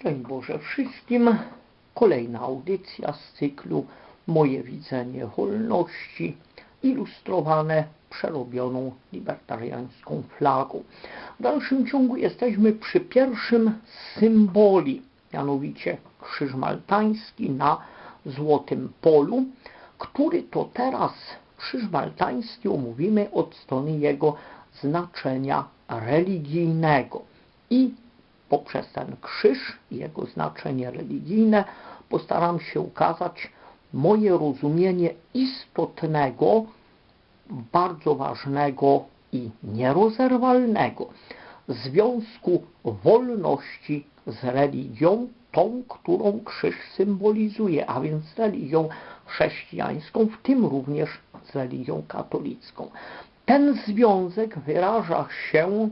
Szczęść Boże wszystkim. Kolejna audycja z cyklu Moje widzenie wolności, ilustrowane przerobioną libertariańską flagą. W dalszym ciągu jesteśmy przy pierwszym symboli, mianowicie krzyż maltański na złotym polu, który to teraz krzyż maltański omówimy od strony jego znaczenia religijnego i poprzez ten krzyż i jego znaczenie religijne postaram się ukazać moje rozumienie istotnego, bardzo ważnego i nierozerwalnego związku wolności z religią, tą, którą krzyż symbolizuje, a więc z religią chrześcijańską, w tym również z religią katolicką. Ten związek wyraża się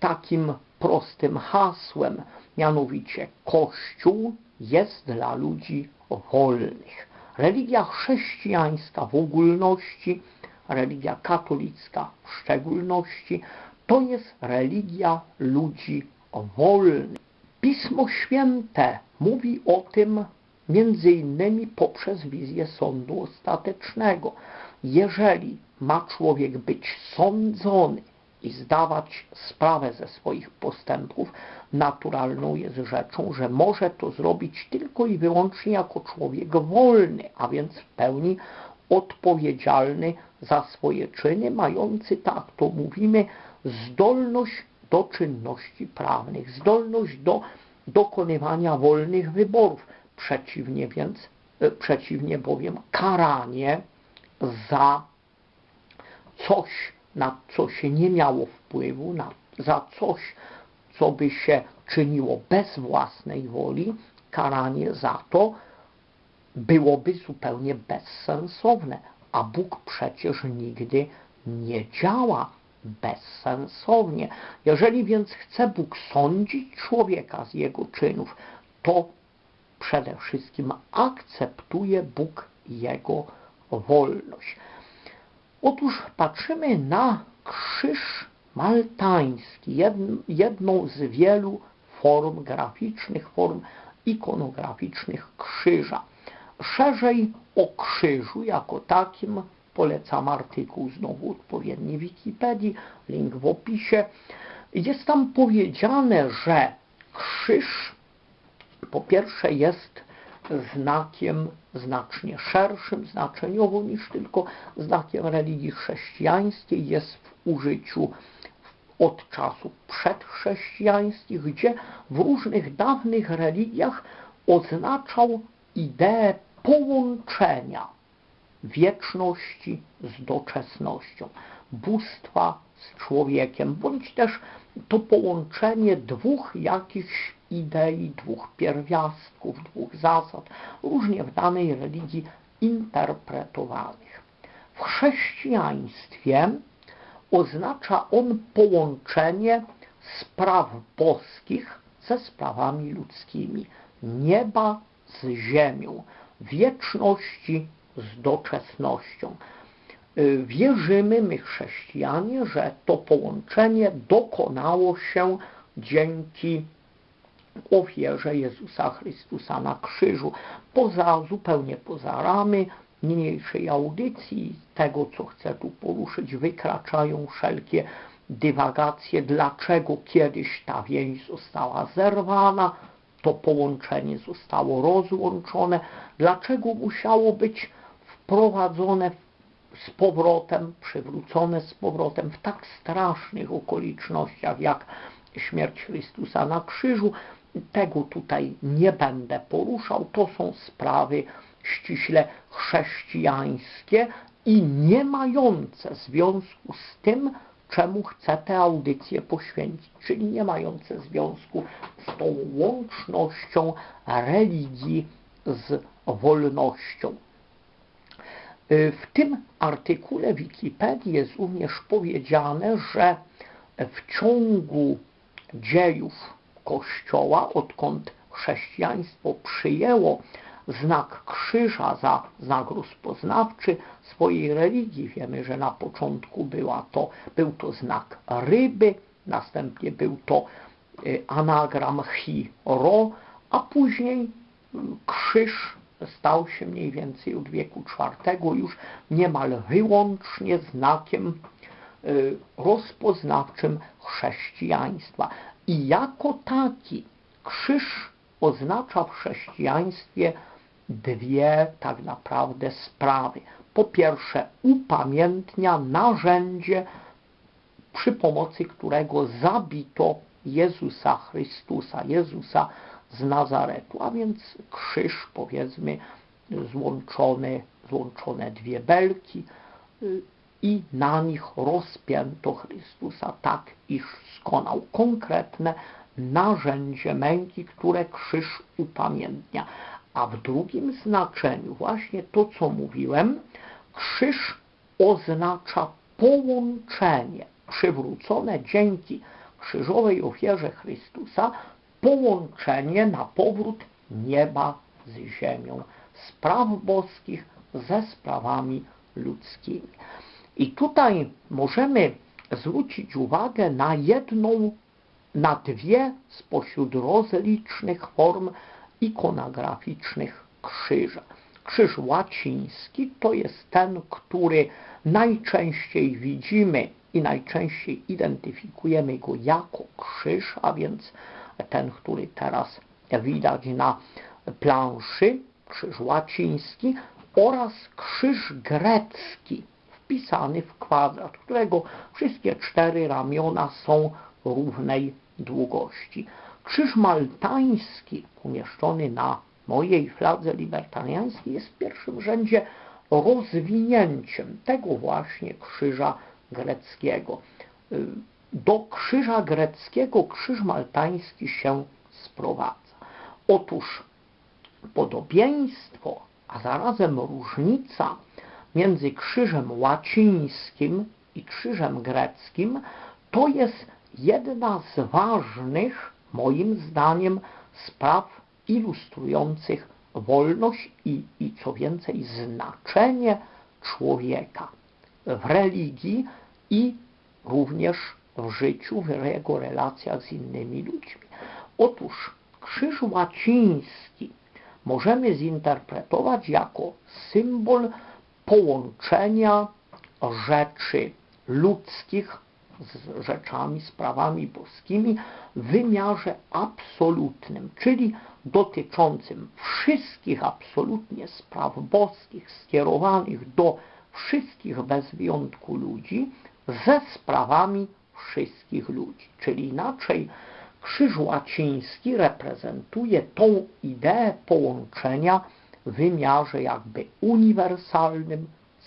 takim prostym hasłem, mianowicie Kościół jest dla ludzi wolnych. Religia chrześcijańska w ogólności, religia katolicka w szczególności, to jest religia ludzi wolnych. Pismo Święte mówi o tym między innymi poprzez wizję sądu ostatecznego. Jeżeli ma człowiek być sądzony i zdawać sprawę ze swoich postępów, naturalną jest rzeczą, że może to zrobić tylko i wyłącznie jako człowiek wolny, a więc w pełni odpowiedzialny za swoje czyny, mający, tak to mówimy, zdolność do czynności prawnych, zdolność do dokonywania wolnych wyborów. Przeciwnie więc, e, przeciwnie bowiem karanie za coś, na co się nie miało wpływu, na, za coś, co by się czyniło bez własnej woli, karanie za to byłoby zupełnie bezsensowne, a Bóg przecież nigdy nie działa bezsensownie. Jeżeli więc chce Bóg sądzić człowieka z jego czynów, to przede wszystkim akceptuje Bóg jego wolność. Otóż patrzymy na krzyż maltański, jedną z wielu form graficznych, form ikonograficznych krzyża. Szerzej o krzyżu jako takim polecam artykuł znowu odpowiedni Wikipedii, link w opisie. Jest tam powiedziane, że krzyż po pierwsze jest znakiem znacznie szerszym znaczeniowo niż tylko znakiem religii chrześcijańskiej, jest w użyciu od czasów przedchrześcijańskich, gdzie w różnych dawnych religiach oznaczał ideę połączenia wieczności z doczesnością, bóstwa z człowiekiem, bądź też to połączenie dwóch jakichś idei, dwóch pierwiastków, dwóch zasad, różnie w danej religii interpretowanych. W chrześcijaństwie oznacza on połączenie spraw boskich ze sprawami ludzkimi, nieba z ziemią, wieczności z doczesnością. Wierzymy my chrześcijanie, że to połączenie dokonało się dzięki ofierze Jezusa Chrystusa na krzyżu. Poza, zupełnie poza ramy niniejszej audycji, tego co chcę tu poruszyć, wykraczają wszelkie dywagacje, dlaczego kiedyś ta więź została zerwana, to połączenie zostało rozłączone, dlaczego musiało być wprowadzone z powrotem, przywrócone z powrotem w tak strasznych okolicznościach jak śmierć Chrystusa na krzyżu. Tego tutaj nie będę poruszał. To są sprawy ściśle chrześcijańskie i nie mające związku z tym, czemu chcę tę audycję poświęcić, czyli nie mające związku z tą łącznością religii z wolnością. W tym artykule Wikipedii jest również powiedziane, że w ciągu dziejów Kościoła, odkąd chrześcijaństwo przyjęło znak krzyża za znak rozpoznawczy swojej religii. Wiemy, że na początku była to, był to znak ryby, następnie był to y, anagram chi, ro, a później y, krzyż stał się mniej więcej od wieku IV już niemal wyłącznie znakiem y, rozpoznawczym chrześcijaństwa. I jako taki krzyż oznacza w chrześcijaństwie dwie tak naprawdę sprawy. Po pierwsze, upamiętnia narzędzie, przy pomocy którego zabito Jezusa Chrystusa, Jezusa z Nazaretu, a więc krzyż, powiedzmy, złączone, złączone dwie belki i na nich rozpięto Chrystusa tak, iż skonał konkretne narzędzie męki, które krzyż upamiętnia. A w drugim znaczeniu, właśnie to, co mówiłem, krzyż oznacza połączenie przywrócone dzięki krzyżowej ofierze Chrystusa, połączenie na powrót nieba z ziemią, spraw boskich ze sprawami ludzkimi. I tutaj możemy zwrócić uwagę na jedną, na dwie spośród rozlicznych form ikonograficznych krzyża. Krzyż łaciński to jest ten, który najczęściej widzimy i najczęściej identyfikujemy go jako krzyż, a więc ten, który teraz widać na planszy, krzyż łaciński oraz krzyż grecki wpisany w kwadrat, którego wszystkie cztery ramiona są równej długości. Krzyż maltański umieszczony na mojej fladze libertariańskiej jest w pierwszym rzędzie rozwinięciem tego właśnie krzyża greckiego. Do krzyża greckiego krzyż maltański się sprowadza. Otóż podobieństwo, a zarazem różnica między krzyżem łacińskim i krzyżem greckim to jest jedna z ważnych, moim zdaniem, spraw ilustrujących wolność i, i co więcej znaczenie człowieka w religii i również w życiu, w jego relacjach z innymi ludźmi. Otóż krzyż łaciński możemy zinterpretować jako symbol połączenia rzeczy ludzkich z rzeczami, sprawami boskimi w wymiarze absolutnym, czyli dotyczącym wszystkich absolutnie spraw boskich skierowanych do wszystkich bez wyjątku ludzi ze sprawami wszystkich ludzi. Czyli inaczej krzyż łaciński reprezentuje tą ideę połączenia wymiarze jakby uniwersalnym,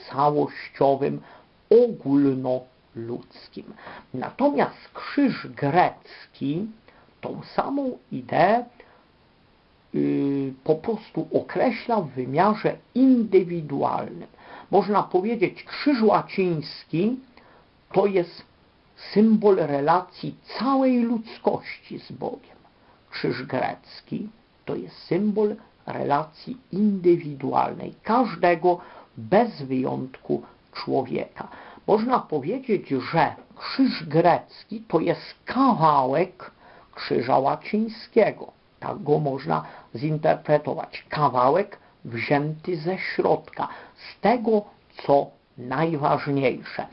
całościowym, ogólnoludzkim. Natomiast krzyż grecki tą samą ideę yy, po prostu określa w wymiarze indywidualnym. Można powiedzieć, krzyż łaciński to jest symbol relacji całej ludzkości z Bogiem. Krzyż grecki to jest symbol relacji indywidualnej, każdego bez wyjątku człowieka. Można powiedzieć, że krzyż grecki to jest kawałek krzyża łacińskiego. Tak go można zinterpretować. Kawałek wzięty ze środka, z tego, co najważniejsze.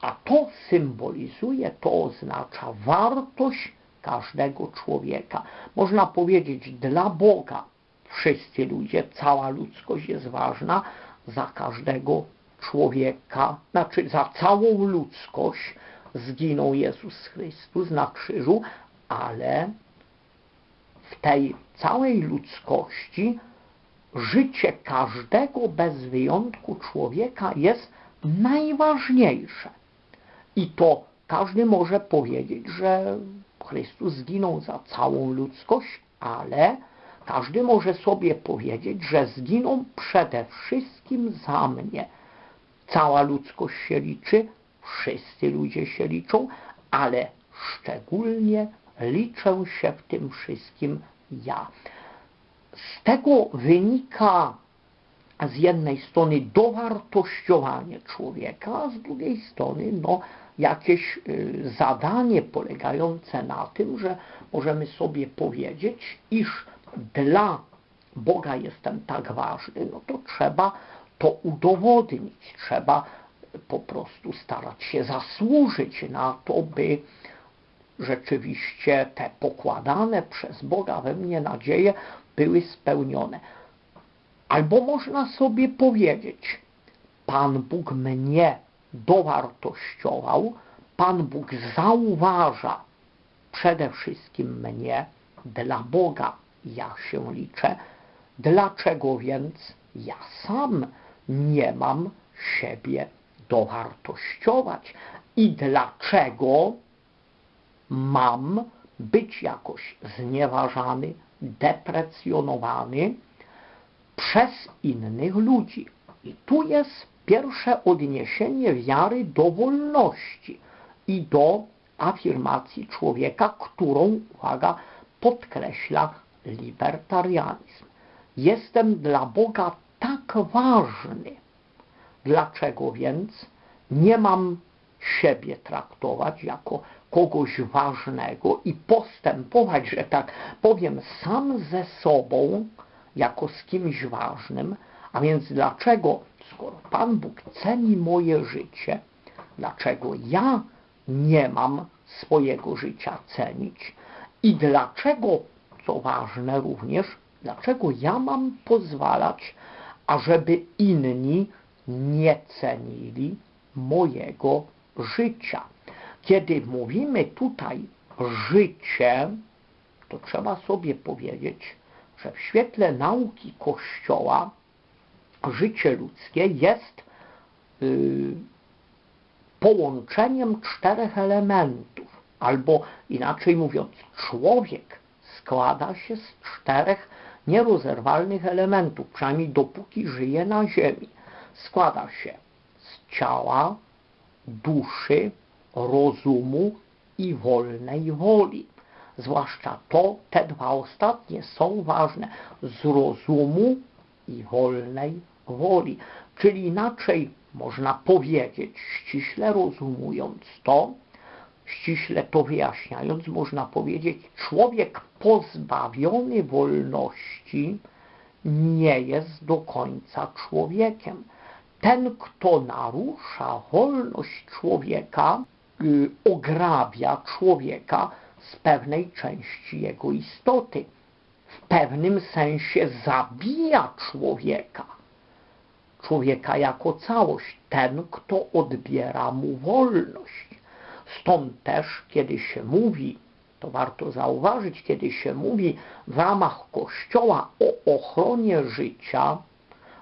A to symbolizuje, to oznacza wartość każdego człowieka. Można powiedzieć, dla Boga wszyscy ludzie, cała ludzkość jest ważna, za każdego człowieka, znaczy za całą ludzkość zginął Jezus Chrystus na krzyżu, ale w tej całej ludzkości życie każdego bez wyjątku człowieka jest najważniejsze. I to każdy może powiedzieć, że Chrystus zginął za całą ludzkość, ale każdy może sobie powiedzieć, że zginął przede wszystkim za mnie. Cała ludzkość się liczy, wszyscy ludzie się liczą, ale szczególnie liczę się w tym wszystkim ja. Z tego wynika z jednej strony dowartościowanie człowieka, a z drugiej strony no, jakieś y, zadanie polegające na tym, że możemy sobie powiedzieć, iż dla Boga jestem tak ważny, no to trzeba to udowodnić, trzeba po prostu starać się zasłużyć na to, by rzeczywiście te pokładane przez Boga we mnie nadzieje były spełnione. Albo można sobie powiedzieć, Pan Bóg mnie dowartościował, Pan Bóg zauważa przede wszystkim mnie, dla Boga ja się liczę, dlaczego więc ja sam nie mam siebie dowartościować i dlaczego mam być jakoś znieważany, deprecjonowany przez innych ludzi. I tu jest pierwsze odniesienie wiary do wolności i do afirmacji człowieka, którą, uwaga, podkreśla libertarianizm. Jestem dla Boga tak ważny. Dlaczego więc nie mam siebie traktować jako kogoś ważnego i postępować, że tak powiem, sam ze sobą, jako z kimś ważnym, a więc dlaczego, skoro Pan Bóg ceni moje życie, dlaczego ja nie mam swojego życia cenić i dlaczego, co ważne również, dlaczego ja mam pozwalać, ażeby inni nie cenili mojego życia. Kiedy mówimy tutaj życie, to trzeba sobie powiedzieć, że w świetle nauki Kościoła życie ludzkie jest yy, połączeniem czterech elementów, albo inaczej mówiąc, człowiek składa się z czterech nierozerwalnych elementów, przynajmniej dopóki żyje na ziemi. Składa się z ciała, duszy, rozumu i wolnej woli. Zwłaszcza to, te dwa ostatnie są ważne. Z rozumu i wolnej woli. Czyli inaczej można powiedzieć, ściśle rozumując to, ściśle to wyjaśniając, można powiedzieć, człowiek pozbawiony wolności nie jest do końca człowiekiem. Ten, kto narusza wolność człowieka, Y, ograbia człowieka z pewnej części jego istoty. W pewnym sensie zabija człowieka. Człowieka jako całość, ten, kto odbiera mu wolność. Stąd też, kiedy się mówi, to warto zauważyć, kiedy się mówi w ramach Kościoła o ochronie życia,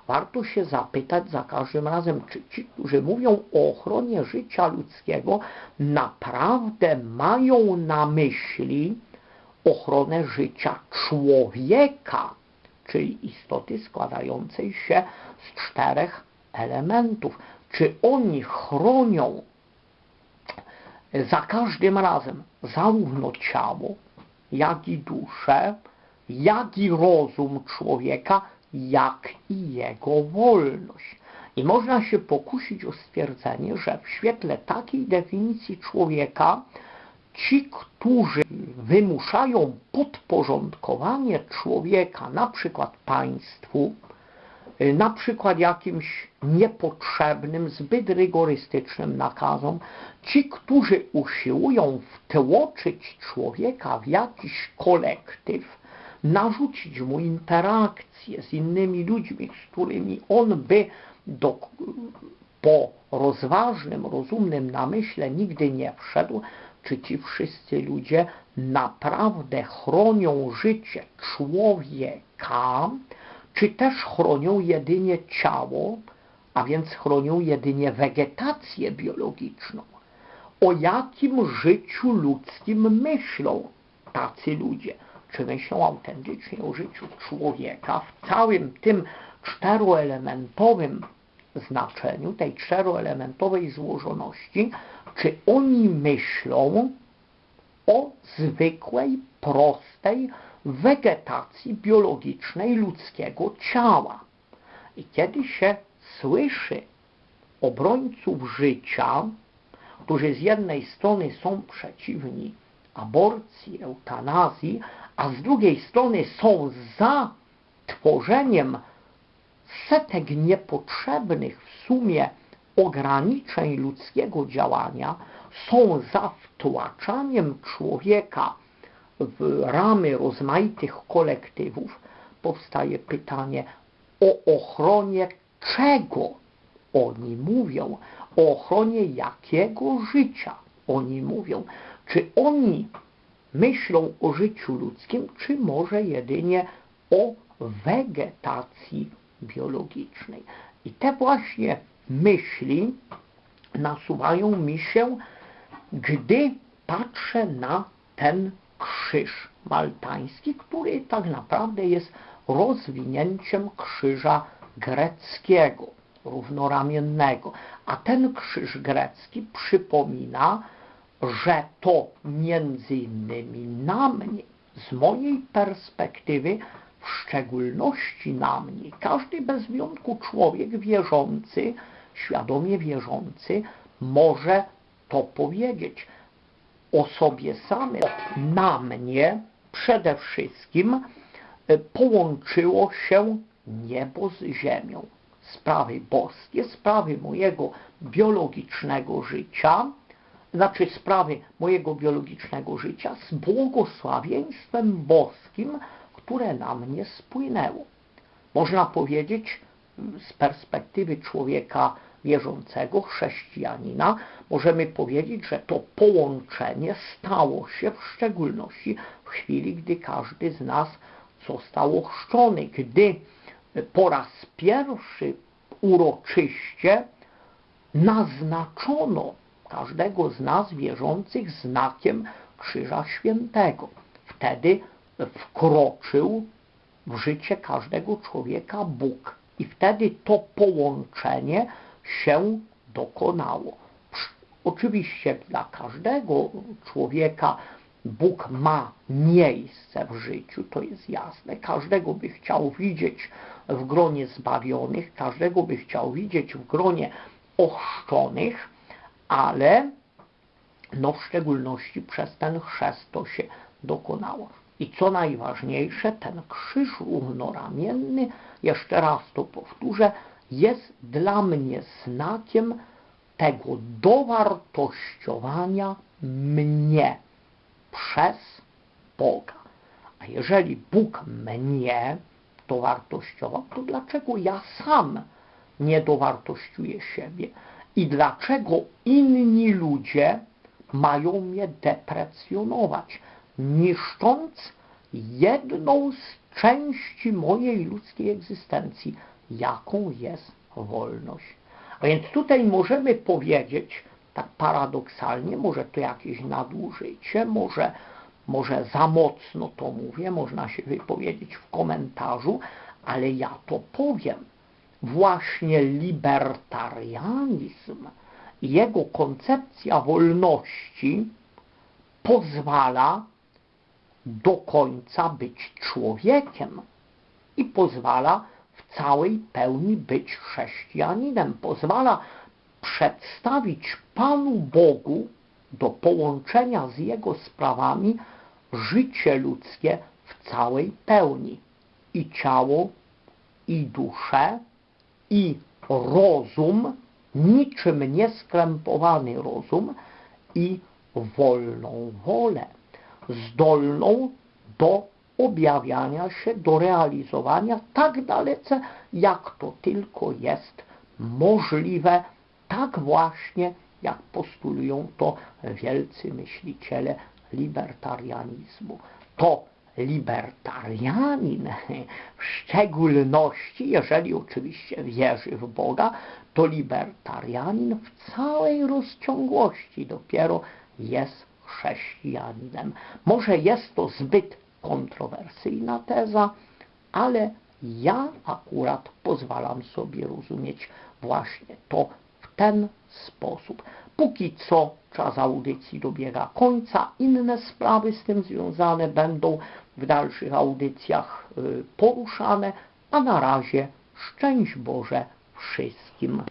warto się zapytać za każdym razem, czy ci, którzy mówią o ochronie życia ludzkiego, naprawdę mają na myśli ochronę życia człowieka, czyli istoty składającej się z czterech elementów. Czy oni chronią za każdym razem zarówno ciało, jak i duszę, jak i rozum człowieka, jak i jego wolność. I można się pokusić o stwierdzenie, że w świetle takiej definicji człowieka ci, którzy wymuszają podporządkowanie człowieka na przykład państwu, na przykład jakimś niepotrzebnym, zbyt rygorystycznym nakazom, ci, którzy usiłują wtłoczyć człowieka w jakiś kolektyw, narzucić mu interakcję z innymi ludźmi, z którymi on by do, po rozważnym, rozumnym namyśle nigdy nie wszedł, czy ci wszyscy ludzie naprawdę chronią życie człowieka, czy też chronią jedynie ciało, a więc chronią jedynie wegetację biologiczną. O jakim życiu ludzkim myślą tacy ludzie? czy myślą autentycznie o życiu człowieka w całym tym czteroelementowym znaczeniu, tej czteroelementowej złożoności, czy oni myślą o zwykłej, prostej wegetacji biologicznej ludzkiego ciała. I kiedy się słyszy obrońców życia, którzy z jednej strony są przeciwni aborcji, eutanazji, a z drugiej strony są za tworzeniem setek niepotrzebnych w sumie ograniczeń ludzkiego działania, są za wtłaczaniem człowieka w ramy rozmaitych kolektywów, powstaje pytanie o ochronie czego oni mówią, o ochronie jakiego życia oni mówią. Czy oni myślą o życiu ludzkim, czy może jedynie o wegetacji biologicznej. I te właśnie myśli nasuwają mi się, gdy patrzę na ten krzyż maltański, który tak naprawdę jest rozwinięciem krzyża greckiego, równoramiennego. A ten krzyż grecki przypomina, że to między innymi na mnie, z mojej perspektywy, w szczególności na mnie, każdy bez wyjątku człowiek wierzący, świadomie wierzący, może to powiedzieć o sobie samym. Na mnie przede wszystkim e, połączyło się niebo z ziemią. Sprawy boskie, sprawy mojego biologicznego życia, znaczy sprawy mojego biologicznego życia z błogosławieństwem boskim, które na mnie spłynęło. Można powiedzieć z perspektywy człowieka wierzącego, chrześcijanina, możemy powiedzieć, że to połączenie stało się w szczególności w chwili, gdy każdy z nas został ochrzczony, gdy po raz pierwszy uroczyście naznaczono każdego z nas wierzących znakiem Krzyża Świętego. Wtedy wkroczył w życie każdego człowieka Bóg. I wtedy to połączenie się dokonało. Oczywiście dla każdego człowieka Bóg ma miejsce w życiu, to jest jasne. Każdego by chciał widzieć w gronie zbawionych, każdego by chciał widzieć w gronie ochrzczonych, ale no w szczególności przez ten chrzest to się dokonało. I co najważniejsze, ten krzyż równoramienny, jeszcze raz to powtórzę, jest dla mnie znakiem tego dowartościowania mnie przez Boga. A jeżeli Bóg mnie dowartościował, to dlaczego ja sam nie dowartościuję siebie? I dlaczego inni ludzie mają mnie deprecjonować, niszcząc jedną z części mojej ludzkiej egzystencji, jaką jest wolność. A więc tutaj możemy powiedzieć, tak paradoksalnie, może to jakieś nadużycie, może, może za mocno to mówię, można się wypowiedzieć w komentarzu, ale ja to powiem. Właśnie libertarianizm, jego koncepcja wolności pozwala do końca być człowiekiem i pozwala całej pełni być chrześcijaninem. Pozwala przedstawić Panu Bogu do połączenia z Jego sprawami życie ludzkie w całej pełni. I ciało, i duszę, i rozum, niczym nieskrępowany rozum, i wolną wolę, zdolną do objawiania się, do realizowania tak dalece, jak to tylko jest możliwe, tak właśnie, jak postulują to wielcy myśliciele libertarianizmu. To libertarianin w szczególności, jeżeli oczywiście wierzy w Boga, to libertarianin w całej rozciągłości dopiero jest chrześcijaninem. Może jest to zbyt kontrowersyjna teza, ale ja akurat pozwalam sobie rozumieć właśnie to w ten sposób. Póki co czas audycji dobiega końca, inne sprawy z tym związane będą w dalszych audycjach y, poruszane, a na razie szczęść Boże wszystkim.